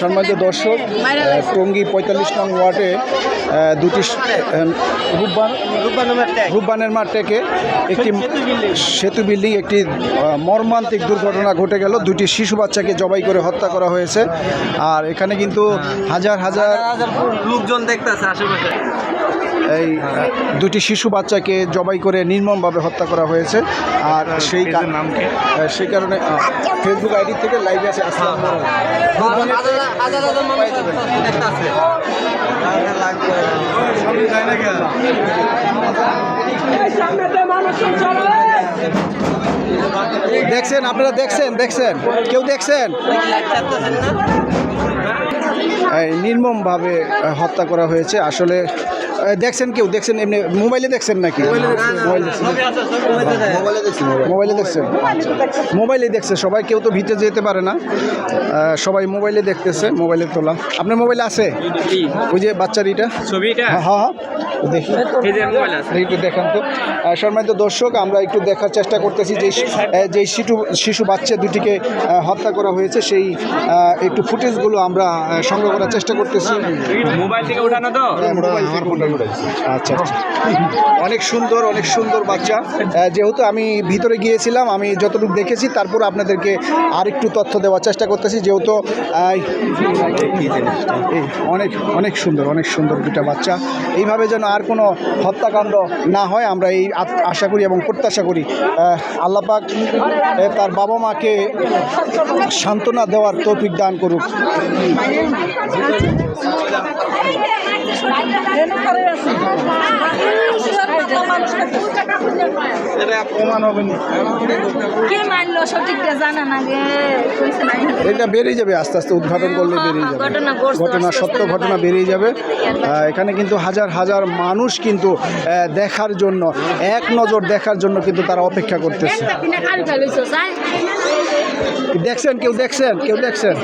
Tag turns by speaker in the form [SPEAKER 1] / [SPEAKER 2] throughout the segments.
[SPEAKER 1] সম্মানিত দর্শক টঙ্গি পঁয়তাল্লিশ নং ওয়ার্ডে দুটি রূপবান রূপবানের মাঠ থেকে একটি সেতু বিল্ডিং। একটি মর্মান্তিক দুর্ঘটনা ঘটে গেল। দুটি শিশু বাচ্চাকে জবাই করে হত্যা করা হয়েছে। আর এখানে কিন্তু হাজার হাজার
[SPEAKER 2] লোকজন দেখতেছে আশেপাশে।
[SPEAKER 1] এই দুটি শিশু বাচ্চাকে জবাই করে নির্মমভাবে হত্যা করা হয়েছে। আর সেই সেই কারণে ফেসবুক আইডি থেকে লাইভে আছে। আসসালামু দেখছেন আপনারা দেখছেন দেখছেন। কেউ দেখছেন? নির্মমভাবে হত্যা করা হয়েছে। আসলে দেখছেন কেউ? দেখছেন এমনি মোবাইলে দেখছেন নাকি? মোবাইল দেখছেন। মোবাইলে দেখছে সবাই কেউ তো ভিতরে যেতে পারে না। সবাই মোবাইলে দেখতেছে মোবাইলে তোলা। আপনার মোবাইল আছে? ওই যে বাচ্চার এটা?
[SPEAKER 2] ছবিটা?
[SPEAKER 1] হ্যাঁ হ্যাঁ দেখি।
[SPEAKER 2] এই যে মোবাইল আছে।
[SPEAKER 1] একটু দেখান তো। সম্মানিত দর্শক আমরা একটু দেখার চেষ্টা করতেছি যে যে শিশু শিশু বাচ্চা দুটিকে হত্যা করা হয়েছে সেই একটু ফুটেজগুলো আমরা সংগ্রহ করার চেষ্টা করতেছি।
[SPEAKER 2] মোবাইল থেকে উঠানো তো?
[SPEAKER 1] আচ্ছা আচ্ছা অনেক সুন্দর অনেক সুন্দর বাচ্চা। যেহেতু আমি ভিতরে গিয়েছিলাম, আমি যতটুকু দেখেছি, তারপর আপনাদেরকে আর একটু তথ্য দেওয়ার চেষ্টা করতেছি। যেহেতু অনেক অনেক সুন্দর অনেক সুন্দর দুটা বাচ্চা। এইভাবে যেন আর কোনো হত্যাকাণ্ড না হয়, আমরা এই আশা করি এবং প্রত্যাশা করি। আল্লাপাক তার বাবা মাকে সান্ত্বনা দেওয়ার তৌফিক দান করুক।
[SPEAKER 3] এটা
[SPEAKER 1] বেরিয়ে যাবে আস্তে আস্তে উদ্ঘাটন করলে বেরিয়ে যাবে।
[SPEAKER 3] ঘটনা
[SPEAKER 1] সত্য ঘটনা বেরিয়ে যাবে। এখানে কিন্তু হাজার হাজার মানুষ কিন্তু দেখার জন্য এক নজর দেখার জন্য কিন্তু তারা অপেক্ষা করতেছে। দেখছেন কেউ দেখছেন? কেউ দেখছেন?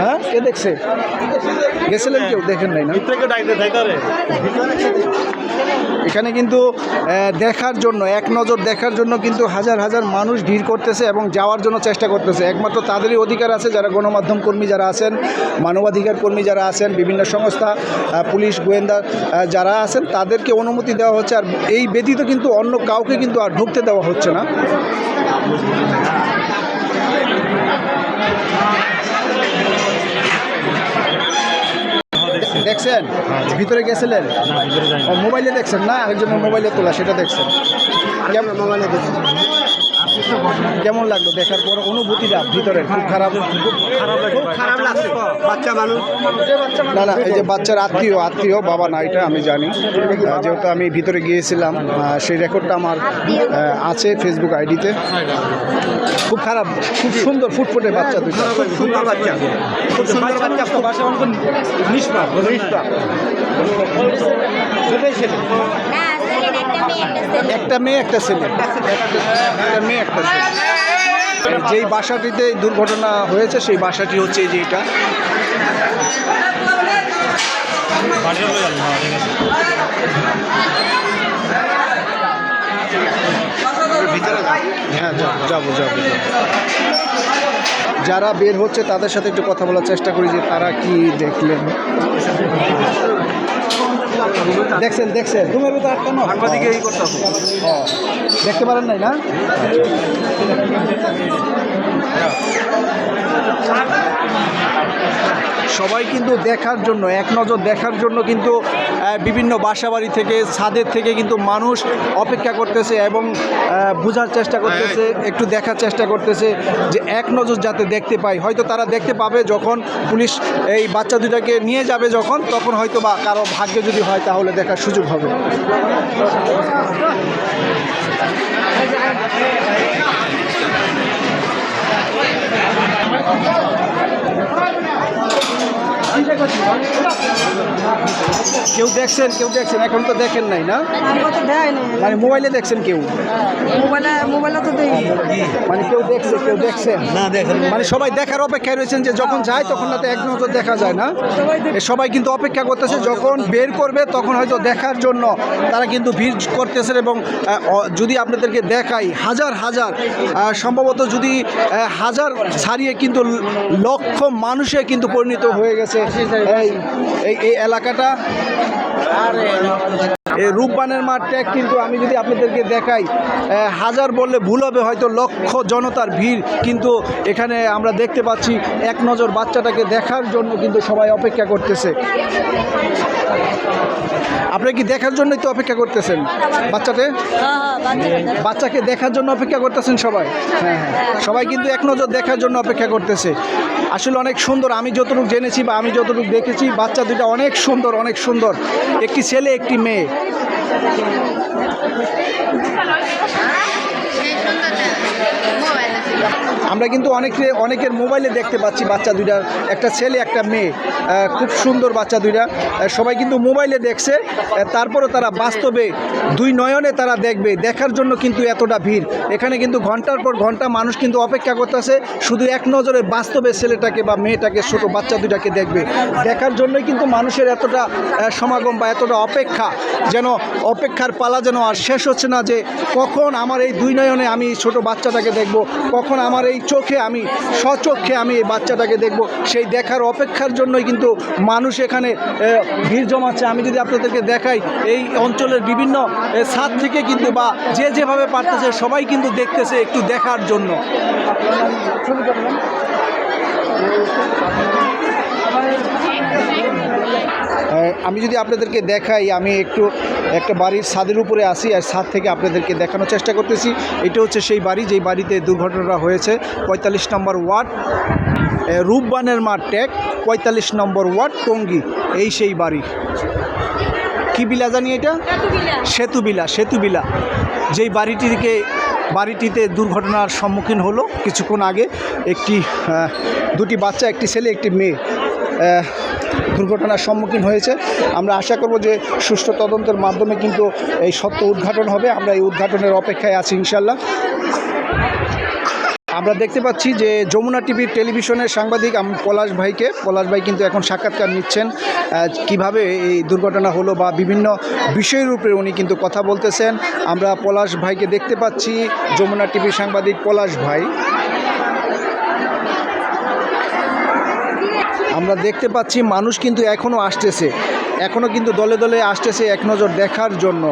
[SPEAKER 1] হ্যাঁ? কে দেখছে? গেছিলেন কেউ? দেখেন নাই না? এখানে কিন্তু দেখার জন্য এক নজর দেখার জন্য কিন্তু হাজার হাজার মানুষ ভিড় করতেছে এবং যাওয়ার জন্য চেষ্টা করতেছে। একমাত্র তাদেরই অধিকার আছে যারা গণমাধ্যম কর্মী যারা আছেন মানবাধিকার কর্মী যারা আছেন বিভিন্ন সংস্থা পুলিশ গোয়েন্দা যারা আছেন তাদেরকে অনুমতি দেওয়া হচ্ছে। আর এই ব্যতীত কিন্তু অন্য কাউকে কিন্তু আর ঢুকতে দেওয়া হচ্ছে না। দেখছেন? ভিতরে গেছিলেন? ও, মোবাইলে দেখছেন? না একজন মোবাইলে তোলা সেটা দেখছেন। কেমন মোবাইলে দেখছেন কেমন লাগল দেখার পর অনুভূতিটা ভিতরে খুব খারাপ খুব খারাপ লাগছে।
[SPEAKER 2] বাচ্চা মানুষ।
[SPEAKER 1] না না এই যে বাচ্চার আত্মীয় আত্মীয় বাবা না এটা আমি জানি। যেহেতু আমি ভিতরে গিয়েছিলাম সেই রেকর্ডটা আমার আছে ফেসবুক আইডিতে। খুব খারাপ খুব সুন্দর ফুটফুটে বাচ্চা দুটো।
[SPEAKER 2] খুব সুন্দর বাচ্চা। খুব সুন্দর বাচ্চা। নিষ্পাপ নিষ্পাপ।
[SPEAKER 3] একটা মেয়ে একটা ছেলে।
[SPEAKER 1] একটা মেয়ে একটা যেই বাসাটিতে দুর্ঘটনা হয়েছে, সেই বাসাটি হচ্ছে যে এটা হ্যাঁ যাব যাব। যারা বের হচ্ছে, তাদের সাথে একটু কথা বলার চেষ্টা করি যে তারা কি দেখলেন দেখছেন দেখছেন। তুমি তো একটা না
[SPEAKER 2] সাংবাদিক এই করতে হবে।
[SPEAKER 1] দেখতে পারেন নাই না? সবাই কিন্তু দেখার জন্য এক নজর দেখার জন্য কিন্তু বিভিন্ন বাসাবাড়ি থেকে ছাদের থেকে কিন্তু মানুষ অপেক্ষা করতেছে এবং বোঝার চেষ্টা করতেছে একটু দেখার চেষ্টা করতেছে যে এক নজর যাতে দেখতে পাই হয়তো তারা দেখতে পাবে যখন পুলিশ এই বাচ্চা দুটাকে নিয়ে যাবে যখন তখন হয়তো বা কারও ভাগ্যে যদি হয় তাহলে দেখার সুযোগ হবে। Lebih. কেউ দেখছেন কেউ দেখছেন এখন তো দেখেন নাই না? মানে মোবাইলে দেখছেন কেউ?
[SPEAKER 4] মোবাইলে মোবাইলে তো
[SPEAKER 1] মানে কেউ দেখছে কেউ দেখছেন? না দেখেন মানে সবাই দেখার অপেক্ষায় রয়েছেন যে যখন যায় তখন না তো এক নজর দেখা যায় না? সবাই কিন্তু অপেক্ষা করতেছে যখন বের করবে তখন হয়তো দেখার জন্য তারা কিন্তু ভিড় করতেছেন এবং যদি আপনাদেরকে দেখাই হাজার হাজার সম্ভবত যদি হাজার ছাড়িয়ে কিন্তু লক্ষ মানুষে কিন্তু পরিণত হয়ে গেছে এই এই- এই এলাকাটা এই রূপবানের মাঠ ট্যাগ কিন্তু আমি যদি আপনাদেরকে দেখাই হাজার বললে ভুল হবে, হয়তো লক্ষ জনতার ভিড় কিন্তু এখানে আমরা দেখতে পাচ্ছি এক নজর বাচ্চাটাকে দেখার জন্য কিন্তু সবাই অপেক্ষা করতেছে। আপনি কি দেখার জন্যই তো অপেক্ষা করতেছেন বাচ্চাতে বাচ্চাকে দেখার জন্য অপেক্ষা করতেছেন সবাই? হ্যাঁ হ্যাঁ। সবাই কিন্তু এক নজর দেখার জন্য অপেক্ষা করতেছে। আসলে অনেক সুন্দর, আমি যতটুকু জেনেছি বা আমি যতটুকু দেখেছি, বাচ্চা দুটা অনেক সুন্দর অনেক সুন্দর। একটি ছেলে, একটি মেয়ে। Ja, Leute, আমরা কিন্তু অনেকে অনেকের মোবাইলে দেখতে পাচ্ছি বাচ্চা দুইটার একটা ছেলে একটা মেয়ে। খুব সুন্দর বাচ্চা দুইটা। সবাই কিন্তু মোবাইলে দেখছে। আহ, তারপরও তারা বাস্তবে দুই নয়নে তারা দেখবে। দেখার জন্য কিন্তু এতটা ভিড়। এখানে কিন্তু ঘণ্টার পর ঘণ্টা মানুষ কিন্তু অপেক্ষা করতেছে। শুধু এক নজরে বাস্তবে ছেলেটাকে বা মেয়েটাকে ছোট বাচ্চা দুইটাকে দেখবে। দেখার জন্যই কিন্তু মানুষের এতটা সমাগম বা এতটা অপেক্ষা যেন অপেক্ষার পালা যেন আর শেষ হচ্ছে না যে কখন আমার এই দুই নয়নে আমি ছোট বাচ্চাটাকে দেখব? কখন আমার এই চোখে আমি সচক্ষে আমি এই বাচ্চাটাকে দেখব। সেই দেখার অপেক্ষার জন্যই কিন্তু মানুষ এখানে ভিড় জমাচ্ছে। আমি যদি আপনাদেরকে দেখাই এই অঞ্চলের বিভিন্ন ছাদ থেকে কিন্তু বা যে যেভাবে পারতেছে সবাই কিন্তু দেখতেছে একটু দেখার জন্য। আহ, আমি যদি আপনাদেরকে দেখাই আমি একটু একটা বাড়ির ছাদের উপরে আসি আর ছাদ থেকে আপনাদেরকে দেখানোর চেষ্টা করতেছি। এটা হচ্ছে সেই বাড়ি যেই বাড়িতে দুর্ঘটনাটা হয়েছে। পঁয়তাল্লিশ নম্বর ওয়ার্ড রূপবানের মাঠ ট্যাগ পঁয়তাল্লিশ নম্বর ওয়ার্ড টঙ্গী। এই সেই বাড়ি। কি বিলা জানি এটা? সেতুবিলা। সেতুবিলা যেই বাড়িটিকে বাড়িটিতে দুর্ঘটনার সম্মুখীন হলো কিছুক্ষণ আগে একটি দুটি বাচ্চা একটি ছেলে একটি মেয়ে। দুর্ঘটনার সম্মুখীন হয়েছে। আমরা আশা করব যে সুষ্ঠু তদন্তের মাধ্যমে কিন্তু এই সত্য উদ্ঘাটন হবে। আমরা এই উদ্ঘাটনের অপেক্ষায় আছি ইনশাল্লাহ আমরা দেখতে পাচ্ছি যে যমুনা টিভির টেলিভিশনের সাংবাদিক পলাশ ভাইকে। পলাশ ভাই কিন্তু এখন সাক্ষাৎকার নিচ্ছেন। কীভাবে এই দুর্ঘটনা হলো বা বিভিন্ন বিষয়ের উপরে উনি কিন্তু কথা বলতেছেন। আমরা পলাশ ভাইকে দেখতে পাচ্ছি, যমুনা টিভির সাংবাদিক পলাশ ভাই। আমরা দেখতে পাচ্ছি মানুষ কিন্তু এখনও আসতেছে। এখনও কিন্তু দলে দলে আসতেছে এক নজর দেখার জন্য।